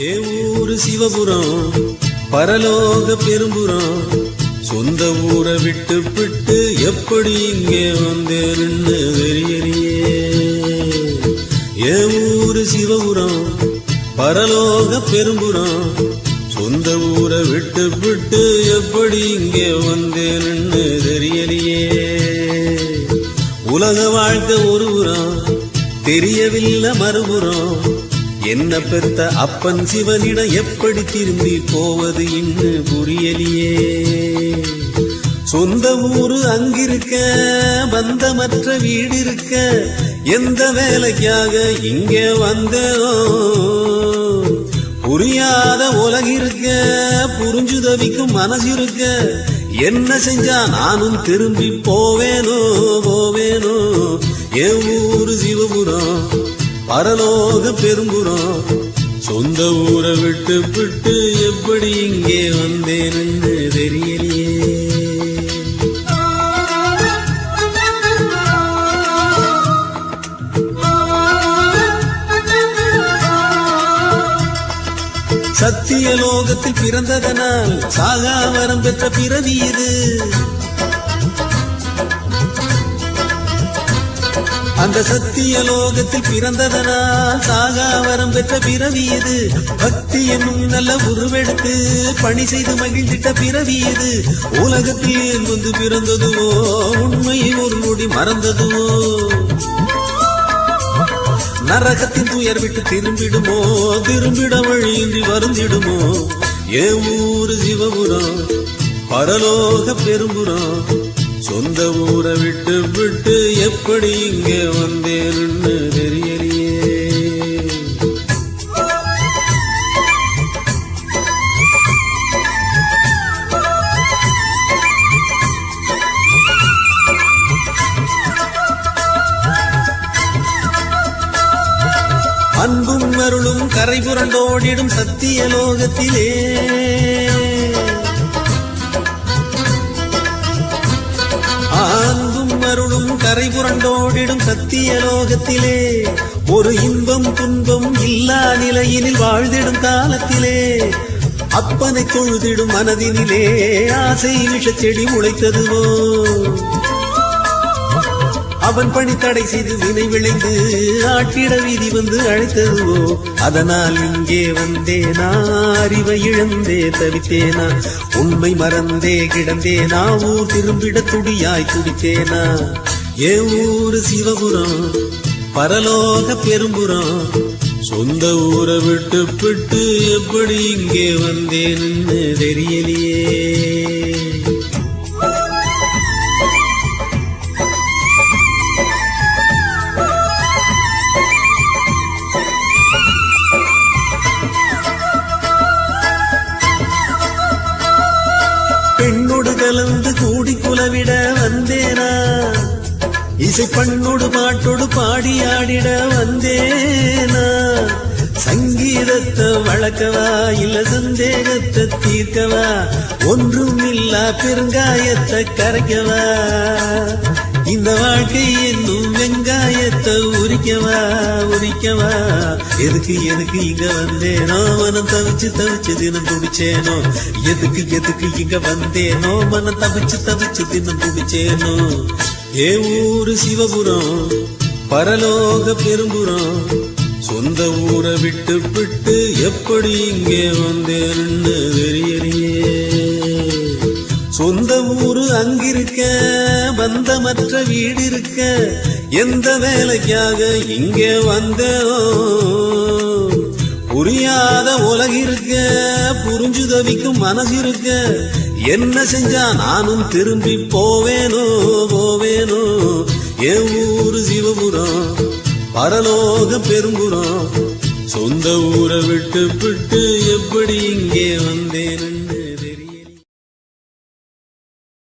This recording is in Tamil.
ஏ ஊரு சிவபுரம் பரலோக பெரும்புறம். சொந்த ஊரை விட்டு விட்டு எப்படி இங்கே வந்தேன்னு வெறியறியே ஏ ஊரு சிவபுரம் பரலோக பெரும்புறம். சொந்த ஊரை விட்டு விட்டு எப்படி இங்கே வந்தேன்னு தெரியலையே? உலக வாழ்க்கை ஒருபுறம் தெரியவில்லை மறுபுறம். என்ன பெத்த அப்பன் சிவனிடம் எப்படி திரும்பி போவது இன்னு புரியலியே. சொந்த ஊரு அங்கிருக்க பந்தமற்ற வீடு இருக்க எந்த வேலைக்காக இங்கே வந்தோ? புரியாத உலகிருக்க புரிஞ்சு தவிக்கும் மனசு இருக்க என்ன செஞ்சா நானும் திரும்பி போவேனோ போவேனோ? என் ஊரு சிவபுரம். பரலோக பெருங்குறோம். சொந்த ஊரை விட்டு விட்டு எப்படி இங்கே வந்தேன்னு தெரியலையே. சத்திய லோகத்தில் பிறந்ததனால் சாகாவரம் பெற்ற பிறவி இது. அந்த சத்திய லோகத்தில் பிறந்ததனால் சாகாவரம் பெற்ற பிறவி இது பக்தி என்னும் நல்ல உருவெடுத்து பணி செய்து மகிழ்ந்திட்ட பிறவி உலகத்தில் ஏன் வந்து பிறந்ததுவோ? உண்மை ஒரு நொடி மறந்ததுவோ? நரகத்தின் துயர் விட்டு திரும்பிடுமோ? திரும்பிட வழியின்றி வருந்திடுமோ? ஏ ஊரு சிவபுரம் பரலோக பெரும்புறம் சொந்த ஊரை விட்டு விட்டு எப்படி இங்கே வந்தேன்னு தெரியலையே. அன்பும் அருளும் கரை புரண்டோடிடும் சத்திய லோகத்திலே புரண்டோடிடும் சத்திய லோகத்திலே. ஒரு இன்பம் துன்பம் இல்லா நிலையினில் வாழ்ந்திடும் காலத்திலே. அப்பனை தொழுதிடும் மனதினிலே ஆசை விஷச்செடி முளைத்ததுவோ அவன் பணி தடை செய்து வினை விளைந்து ஆட்டிட வீதி வந்து அழைத்ததுவோ அதனால் இங்கே வந்தேனா அறிவை இழந்தே தவித்தேனா. உண்மை மறந்தே கிடந்தேனா ஊர் திரும்பிட துடியாய் துடித்தேனா. ஏ ஊரு சிவபுரம் பரலோக பெரும்புறம் சொந்த ஊரை விட்டு விட்டு எப்படி இங்கே வந்தேன்னு தெரியலையே. பெண்ணோடு கலந்து கூடி குலவிட வந்தேனா? இசை பண்ணோடு பாட்டோடு பாடி ஆடிட வந்தேனா? சங்கீதத்தை வளர்க்கவா இல்ல சந்தேகத்தை தீர்க்கவா? ஒன்றும் இல்லா பெருங்காயத்தை கரைக்கவா? இந்த வாழ்க்கை என்னும் வெங்காயத்தை உரிக்கவா உரிக்கவா? எதுக்கு எதுக்கு இங்க வந்தேனோ? மனம் தவிச்சு தவிச்சு தினம் துடிச்சேனோ எதுக்கு எதுக்கு இங்க வந்தேனோ? மனம் தவிச்சு தவிச்சு தினம் துடிச்சேனோ ஏ ஊரு சிவபுரம் பரலோக பெரும்புறம் சொந்த ஊரை விட்டு விட்டு எப்படி இங்கே வந்தேன்னு தெரியலையே. சொந்த ஊரு அங்கிருக்க பந்தமற்ற வீடு இருக்க எந்த வேலைக்காக இங்கே வந்தோ புரியாத உலகிருக்க புரிஞ்சுதவிக்கும் மனசு இருக்க என்ன செஞ்சா நானும் திரும்பி போவேனோ போவேனோ? என் ஊரு சிவபுரம் பரலோக பெரும்புறம் சொந்த ஊரை விட்டு விட்டு எப்படி இங்கே